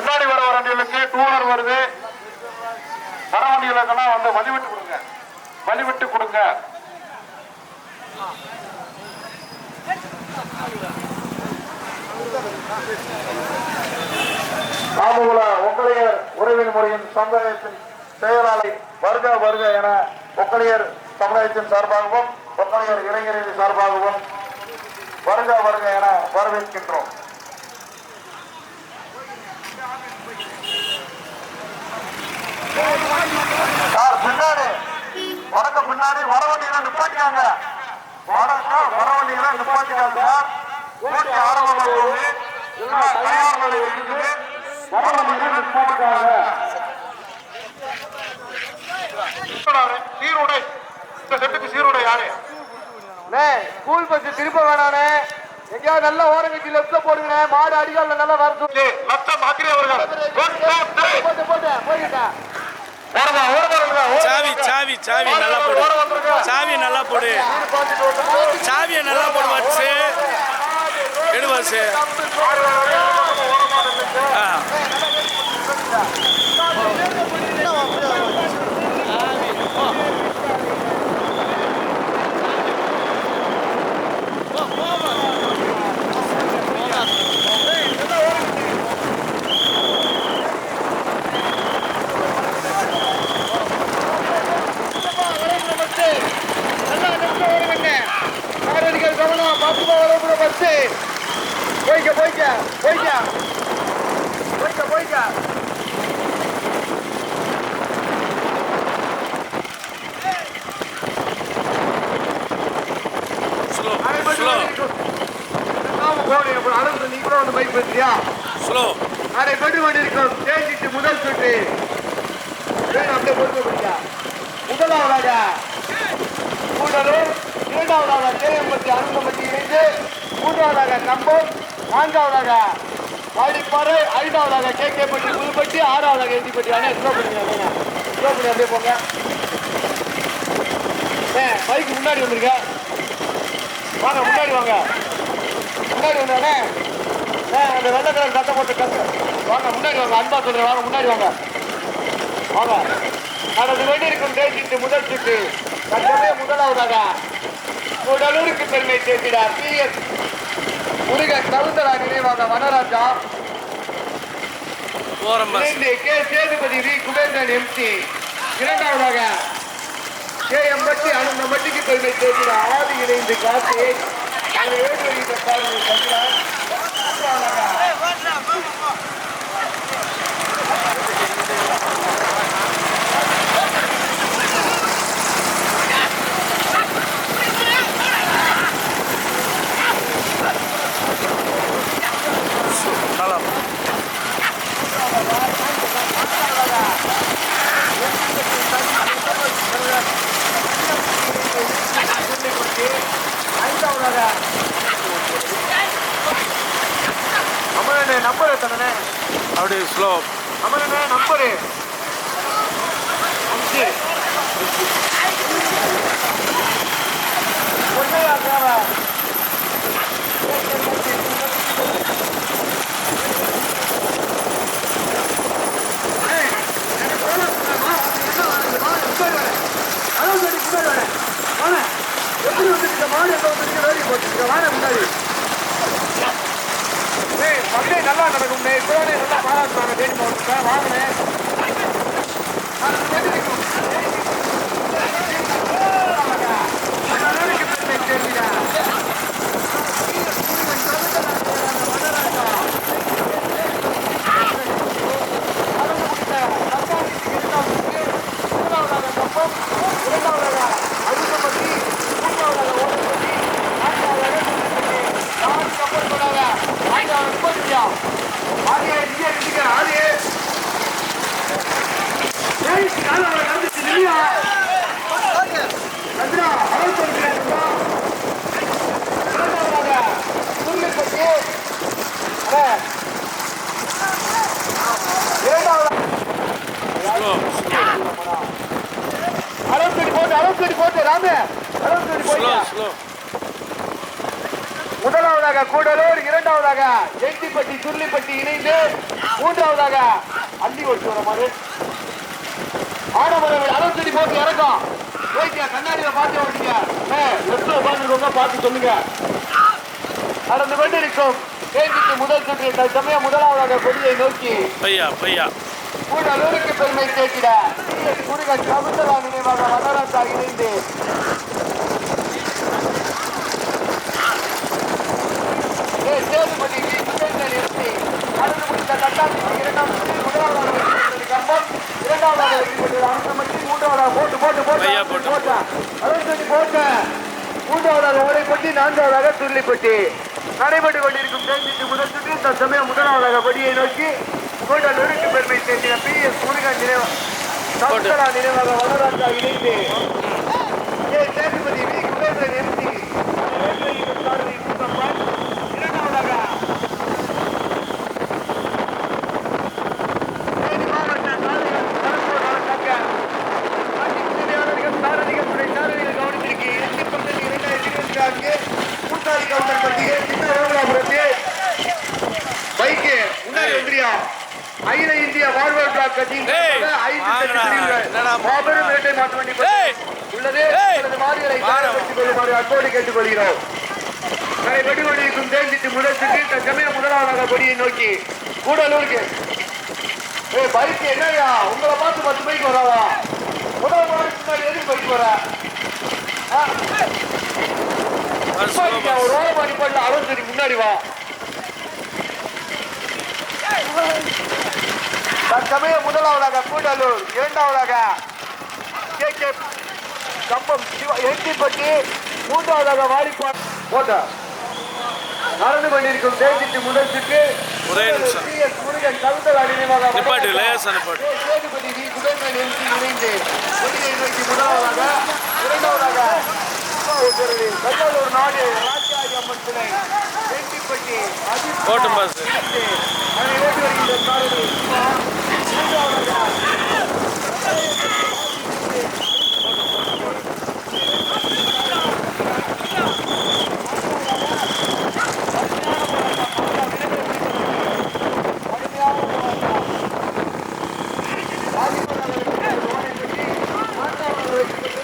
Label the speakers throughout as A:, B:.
A: பின்னாடி வர வண்டிகளுக்கு two wheeler வருது. வர வண்டிகளுக்கெல்லாம் வந்து வழிவிட்டு கொடுங்க. வழிவிட்டு கொடுங்க. ஆமுகுல ஒக்கலையர் உறவின் முறையின் சமுதாயத்தின் செயலாளர் வருக வருக என ஒக்கலையர் சமுதாயத்தின் சார்பாகவும் ஒக்கலையர் இளைஞரின் சார்பாகவும் வருக வருக என வரவேற்கின்றோம். சார் பின்னாடி. வடக்கு பின்னாடி வர வண்டியெல்லாம் நிப்பாட்டிக்காங்க வடக்கம் வர வண்டியெல்லாம் நிப்பாட்டிக்காங்க சார்? போட்டி ஆரம்பமாக போகுது. எல்லாம் தயார் நிலை இருக்குது வர வண்டியெல்லாம் நிப்பாட்டிக்காங்க சீருடை. இந்த செட்டுக்கு சீருடை யாரு?
B: ஸ்கூல் பஸ் திருப்ப வேணானே. எங்கேயாவது நல்ல ஓரங்கட்டி லெப்ட்ல போடுங்க மாடு அடிகால நல்லா
A: ஏய், லட்சம் அக்ரி அவர்கள்.
B: போட்டு போட்டு
C: சாவி. சாவி சாவி நல்லா போடு. சாவியை நல்லா போடு. சாவியை நல்லா போடு எடு ஆ.
B: போய்க்க போய்க்க போய்க்க போய்க்க போய்க்க முதல் சுற்று முதலாவதாக கூடலூர் இரண்டாவதாக தேயம்பட்டி அருங்கம்பட்டி இணைந்து மூன்றாவதாக கம்பம் நான்காவதாக வாடிப்பாறை ஐந்தாவதாக கே கே பட்டி புதுப்பட்டி ஆறாவதாக எந்திப்பட்டி ஆனால் ஸ்லோ பண்ணுங்க அண்ணே. ஸ்லோ பண்ணி அப்படியே போங்க. ஏ பைக் முன்னாடி வந்துருங்க. வாங்க முன்னாடி வாங்க. முன்னாடி வந்தானே ஏ அந்த வெள்ளை கலர் சட்டை போட்டு கத்து வாங்க முன்னாடி வாங்க. அன்பா சொல்கிறேன் வாங்க முன்னாடி வாங்க. வாங்க. நடந்து வேண்டியிருக்கும் தேசிட்டு முதல் சுற்று தற்போதைய முதலாவதாக. உடலூருக்கு பெருமை சேர்க்கிறார் பி எஸ் முருகன் கவுந்தரா நினைவாக வனராஜா. இணைந்து K. Sethupathi V. Kubendiran MC இரண்டாவதாக கே. எம். பட்டி அனந்த மட்டிக்கு பெருமை சேர்க்கிறார் ஆதி இணைந்து காசி அதை ஏழு வருகின்ற இரண்டாவதாக எட்டிப்பட்டி சுருளிப்பட்டி இணைந்து மூன்றாவதாக அள்ளி ஓட்டு வர மாதிரி ஆனமரவில் அறுபத்தடி போட்டு இறக்கும். போயிட்டியா கண்ணாடியில பார்த்து ஓட்டிங்க லெப்ட்ல உட்காந்துருக்கோங்க பார்த்து சொல்லுங்க. நடந்து கொண்டிருக்கும் தேர்வுக்கு முதல் சுற்று தற்சமயம் முதலாவதாக கொடியை நோக்கி.
C: பையா பையா.
B: கூடலூருக்கு பெருமை சேர்க்கிட முருகன் கவுந்தரா நினைவாக வல்லரசா இணைந்து ஏ, வி. சுரேந்திரன் எம்பி. நடந்து முடிந்த கட்டாயத்தில் இரண்டாம் சுற்றில் முதலாவதாக வெற்றி பெற்றது கம்பம். இரண்டாவதாக வெற்றி பெற்றது அரசமட்டி. மூன்றாவதாக போட்டு, போட்டு, போட்டு,
C: ஐயா,
B: அறுபத்தெட்டு
C: போட்டு.
B: மூன்றாவதாக ஓடைப்பட்டி நான்காவதாக துள்ளிப்பட்டி நடைபெற்றுக் கொண்டிருக்கும் தேர்தலுக்கு முதல் சுற்றில் தற்சமயம் முதலாவதாக கொடியை நோக்கி கூட்டலூருக்கு பெருமை சேர்த்தின பி எஸ் முருகன் நினைவு சவுந்தரா நினைவாக வளராஜா இணைந்து சேதுபதி வி குபேந்திரன் எம்பி அகில இந்திய பார்வர்ட் பிளாக் கட்சியின் மாபெரும் வேட்டை
C: ஏய்.
B: உள்ளது. தயார்படுத்திக் கொள்ளுமாறு அன்போடு கேட்டுக்கொள்கிறோம். நடைபெற்றுக் கொண்டிருக்கும் தேர்தலுக்கு முதல் சுற்றில் தற்சமயம் முதலாவதாக கொடியை நோக்கி கூடலூருக்கு. ஏ பைக் என்னய்யா உங்களை பார்த்து பத்து பைக் வராதா? முதல் முன்னாடி எதுக்கு பைக் வர? ஒரு ஓரமா நிப்பாட்டில அறுபத்தடி முன்னாடி வா. தற்சமயம் முதலாவதாக கூடலூர் இரண்டாவதாக கே கே கம்பம் சிவ எட்டிப்பட்டி மூன்றாவதாக வாரிப்பாட் போட்ட நடந்து கொண்டிருக்கும் தேர்தலுக்கு முதல் சுற்று
C: ஒரே நிமிஷம்.
B: முருகன் கவுந்தரா நினைவாக
C: நிப்பாட்டு லேசா நிப்பாட்டு.
B: சேதுபதி வி. குபேந்திரன் எம்பி இணைந்து நோக்கி முதலாவதாக இரண்டாவதாக கல்லூர் நாடு ராஜாஜி அம்மன் துணை எட்டிப்பட்டி அஜித்
C: போட்டும் பாஸ்.
B: அதை ஓட்டி வருகின்ற மூன்றாவதாக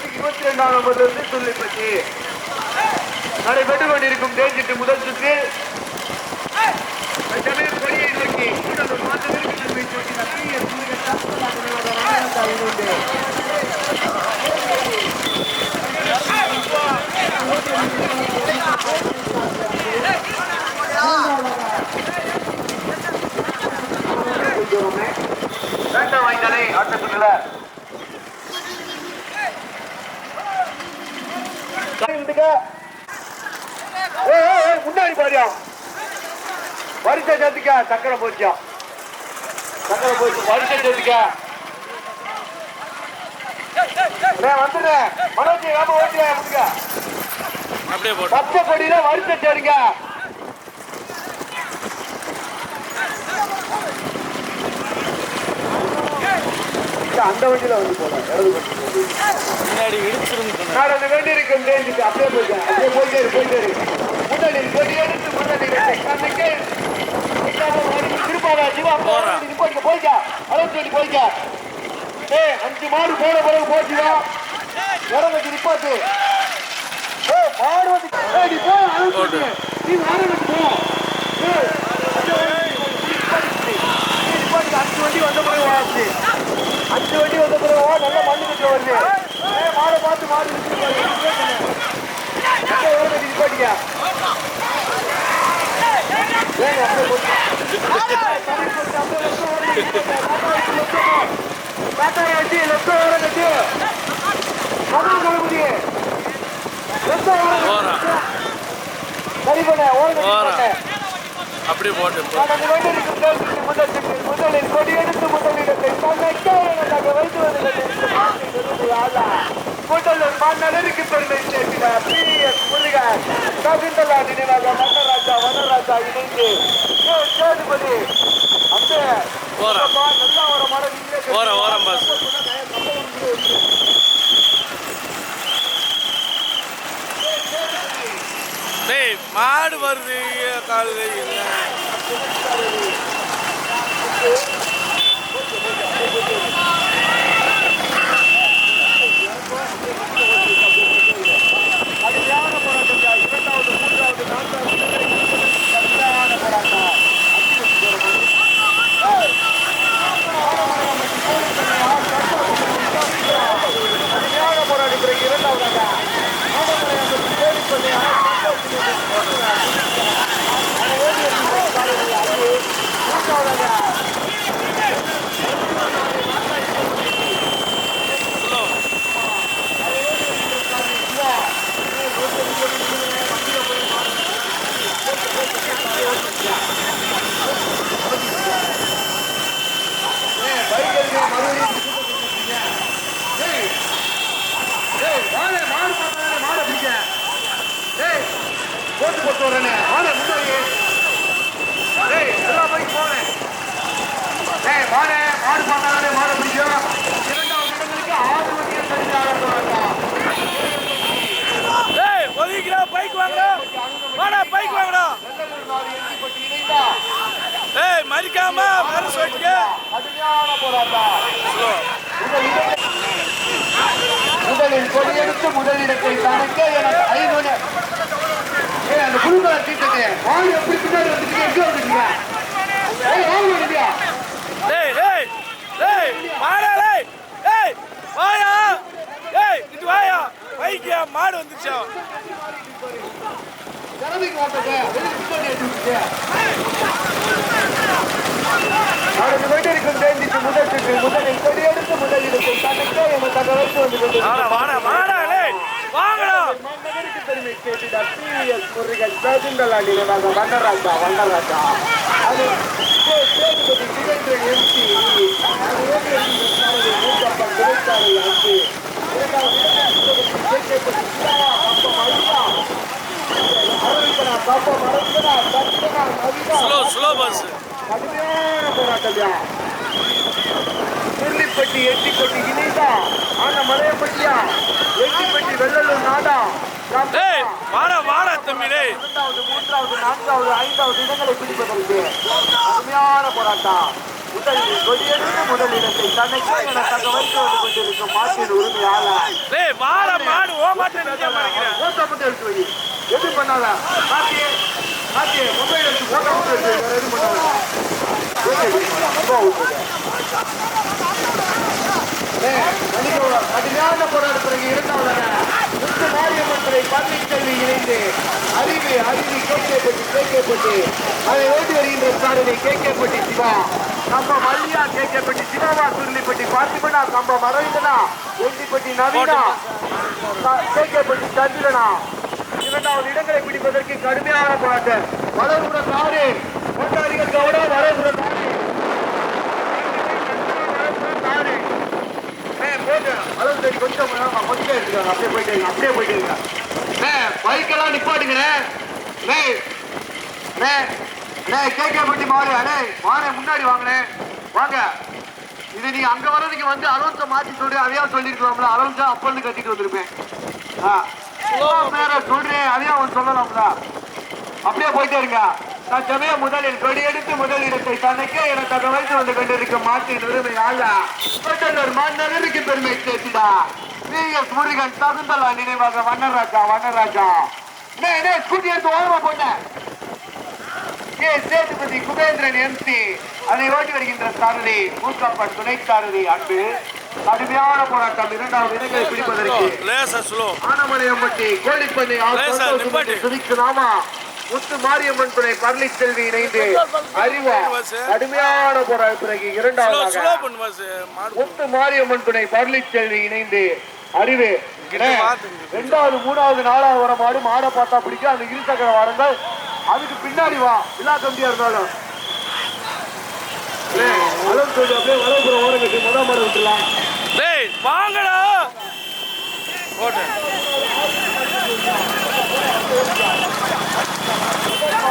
B: இருபத்தி ரெண்டாம் நம்பர்லிருந்து துள்ளிப்பட்டி நடைபெற்றுக் கொண்டிருக்கும் தேர்ச்சிட்டு முதல் சுற்று தற்சமயம் கொடியை நோக்கி கூடலூர் மாற்றத்திற்கு நன்மை சூட்டின பி எஸ் முருகன் சத்மநாத நினைவாக வளர்ந்த இணைந்து வேண்டாம் வாய்ந்தாலே ஆட்டத்துக்குள்ள முன்னாடி பாரியா வரிசை சேர்த்துக்க சக்கரை போச்சியா சக்கரை போச்சு. வரிசை நான் வந்துடுறேன் மனோஜ் ஏமா ஓட்டியா முடுங்க
C: அப்படியே போட்டு
B: பச்சை கொடியில வரிசை சேருங்க அந்த வண்டியில வந்து இடது
C: முன்னாடி இடிச்சிருந்து
B: வேண்டியிருக்கும் தேர்ந்துட்டு அப்படியே போயிட்டேன் அப்படியே போயிட்டே இரு, போயிட்டே இரு. முதலில் கொடி எடுத்து முன்னணி கண்ணுக்கு திருப்பாவா சிவா
C: போறேன்.
B: போய்க்க போய்க்க அறுபத்தி ரெண்டு போய்க்க ஏய் அஞ்சு மாடு போன பிறகு போச்சுவா இறங்கி நிப்பாட்டு ஏய் மாடு வந்து நீ போ அறுபத்தி. நீ ஆரம்பிச்சு போ. அஞ்சு வண்டி வந்த பிறகு வாச்சு அஞ்சு வண்டி வந்த பிறகு வா நல்ல மண்ணு கட்ட வருது மாடை பார்த்து மாடு நிறுத்தி பாரு. போட்டு. முதலில் கொடியெடுத்து முதலிடத்தை தன்னை வைத்து வருகிறது கூட்டலூர் மன்னருக்கு பெருமை சேர்க்கிறார் பி எஸ் முருகன் கவிந்தலா நினைவாக மன்னராஜா வனராஜா இணைந்து சேதுபதி அந்த நல்லா ஒரு மரம்
C: ஓரம், ஓரம் பாஸ். டேய் மாடு வருது காலையில் என்ன
B: கடுமையான போராட்டம் ஐயா. இரண்டாவது மூன்றாவது நான்காவது இடங்களை கடுமையான போராட்டம் கடுமையாக போராடி பிறகு இரண்டாவதாக ஆனமலை அந்த தேடிக்கொண்டே மூன்றாவதாக போட்டு போட்டு வரேனே. வாடா முன்னாடி டேய் எல்லா பைக்கு போனேன் டேய் வாடே மாடு பார்த்தாலே மாடு பிடிக்கும். இரண்டாவது இடங்களுக்கு ஆறு வண்டிகள் சரியாக
C: ஏய் ஒதுக்கிடா பைக் வாங்கடா. வாடா பைக் வாங்கடா. ஏய் மறிக்காம வர சொல்லிட்டு
B: கடுமையான போராட்டம் முதலில் கொடியெடுத்து முதலிடத்தை தனக்கே எனக்கு ஐநூறு அந்த குழுக்களை தீட்டனே வாங்க எப்படி பின்னாடி எங்க வந்துட்டீங்க ஏய் வாங்க வந்துட்டியா
C: வாடா வாயா இது வாயா பைக்கியா மாடு வந்துச்சா
B: ஜனதிக்கு வாட்டங்க வெளியே பின்னாடி எடுத்துட்டு நடந்து கொண்டிருக்கும் தேர்ந்திக்கு முதல் சுற்று முதலில் முதலிடத்தை தகவலுக்கு வந்து
C: வாடா வாடா வாங்கடா
B: மன்னருக்கு பெருமை கேட்டுட்டார் டிவிஎஸ் முருகன் சகுந்தலா நினைவாக வண்ணராஜா வண்ணராஜா அது சேதுபதி சுரேந்திரன் எம்பி அது நவிதா
C: ஸ்லோ ஸ்லோ பஸ்
B: கடுமையான போராட்டம்யா சுருளிப்பட்டி எட்டிப்பட்டி இணைந்தா. ஆன மலையப்பட்டியா? எட்டிப்பட்டி வெள்ளலூர் நாடா.
C: வாடா வாடா தம்பி டேய்.
B: இரண்டாவது மூன்றாவது நான்காவது ஐந்தாவது இடங்களை பிடிப்பதற்கு கடுமையான போராட்டம். முதலில் கொடியெடுத்து முதலிடத்தை தன்னைக்கே என தகவலுக்கு வந்து கொண்டிருக்கும் மாட்டின் உரிமையாளர்.
C: டேய் வாடா மாடு ஓ மாட்டேன் நிக்க மாட்டேங்கிறேன்.
B: ஓட்ட மட்டும் எடுத்து வை எது பண்ணாத? காட்டி காட்டி மொபைல் எடுத்து ஓட்ட மட்டும் எடுத்து எதுவும் பண்ணாத ஓகே, ரொம்ப ஓகே. ஏய், மணிக்கோளம், கடுமையான போராட்ட பிறகு இரண்டாவதாக முத்து மாரியம்மன் துறை பள்ளிக்கல்வி இணைந்து அறிவு அறிவி கேட்கப்பட்டு கேட்கப்பட்டு அதை ஓட்டி வருகின்ற சாரதி கேட்கப்பட்டு சிவா. கம்பம் அல்லியா கேட்கப்பட்டு சிவாவா சுருளிப்பட்டி பார்த்திபனா கம்பம் அரவிந்தனா ஒண்டிப்பட்டி நவீனா கேட்கப்பட்டு சந்திரனா. இரண்டாவது இடங்களை பிடிப்பதற்கு கடுமையான போராட்டம். வளர்புற நாடு கொண்டாடிகள் கவுடா வளர்புற நாடு நாடு போட்டு. சரி, கொஞ்சம் கொஞ்சம் எடுத்துக்கோங்க. அப்படியே போயிட்டே அப்படியே போயிட்டே பைக்கெல்லாம் நிப்பாட்டுங்கண்ணே. ஏய், கேக்கேப்பட்டி மாடு, அண்ணே, மாடு முன்னாடி வாங்கண்ணே. வாங்க இது நீங்க அங்க வர்றதுக்கு வந்து அலவன்ஸ மாத்தி சொல்லி அதையா சொல்லிருக்கலாம்ல அலவன்ஸா அப்பன்னு கட்டிட்டு வந்திருப்பேன் சொல்றேன் அதையா அவன் சொல்லலாம்ல அப்படியே போயிட்டே இருங்க நான் சமய முதலில் கொடியெடுத்து முதல் இடத்தை தனக்கே என தகவல் வந்து கொண்டிருக்கும் மாட்டின் உரிமை ஆள மன்னருக்கு பெருமை சேர்த்துடா. நீங்க முருகன் தகுந்தலா நினைவாக வண்ணராஜா வண்ணராஜா. நே நே ஸ்கூட்டி எடுத்து ஓரமா போட்டேன் ஏ சேதுபதி குபேந்திரன் எம்பி அதை ஓட்டி வருகின்ற சாரதி மூக்காப்பன் துணை சாரதி அன்பு. கடுமையான போராட்டம் இரண்டாவது இடங்களை பிடிப்பதற்கு. ஆனமலையம்பட்டி கோழிப்பண்ணை. சுதிக்கு நாமா முத்து மாரியம்மன் துணை பள்ளி செல்வி இணைந்து அறிவா கடுமையான போராட்ட பிறகு
C: மாடு
B: முத்து மாரியம்மன் துணை பள்ளி செல்வி இணைந்து அறிவு. ரெண்டாவது மூணாவது நாலாவது வர மாடு மாடை பார்த்தா பிடிக்கும். அந்த இருசக்கர வாரங்கள். அதுக்கு பின்னாடி வா. விழா கம்பியா இருந்தாலும். அளவு சொல்லு, அப்படியே வலதுபுறம் ஓரம் கட்டி முத மாடு விட்டுலாம்
C: டேய் வாங்கடா. போட்டு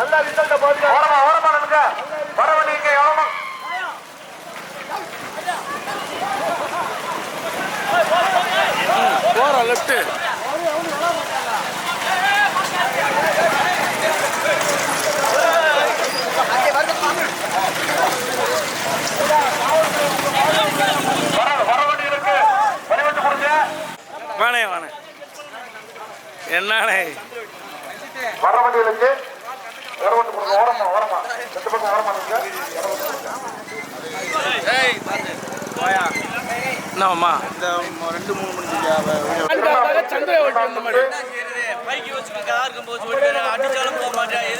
B: நல்ல ரிசல்ட்டை பார்த்து
A: ஓரமா ஓரமா நின்னுங்க வர வண்டி இங்க எவ்வளவு?
C: போற லெஃப்ட்
A: வர வர வண்டி கொடுங்க
C: வானே வானே என்னண்ணே
A: வர வண்டி இருக்கு வர ரெண்டு பக்கம் ஓரமா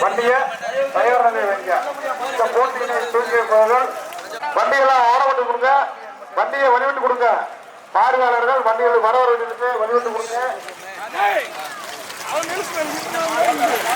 A: வண்டியை தயார் வைங்க இந்த போட்டியினை வண்டியெல்லாம் ஓர கொடுங்க. வண்டியை வழிவிட்டு கொடுங்க பார்வையாளர்கள் வண்டிகள் வர வர கொடுங்க. வழிவிட்டு கொடுங்க
C: அவன் நிறுத்து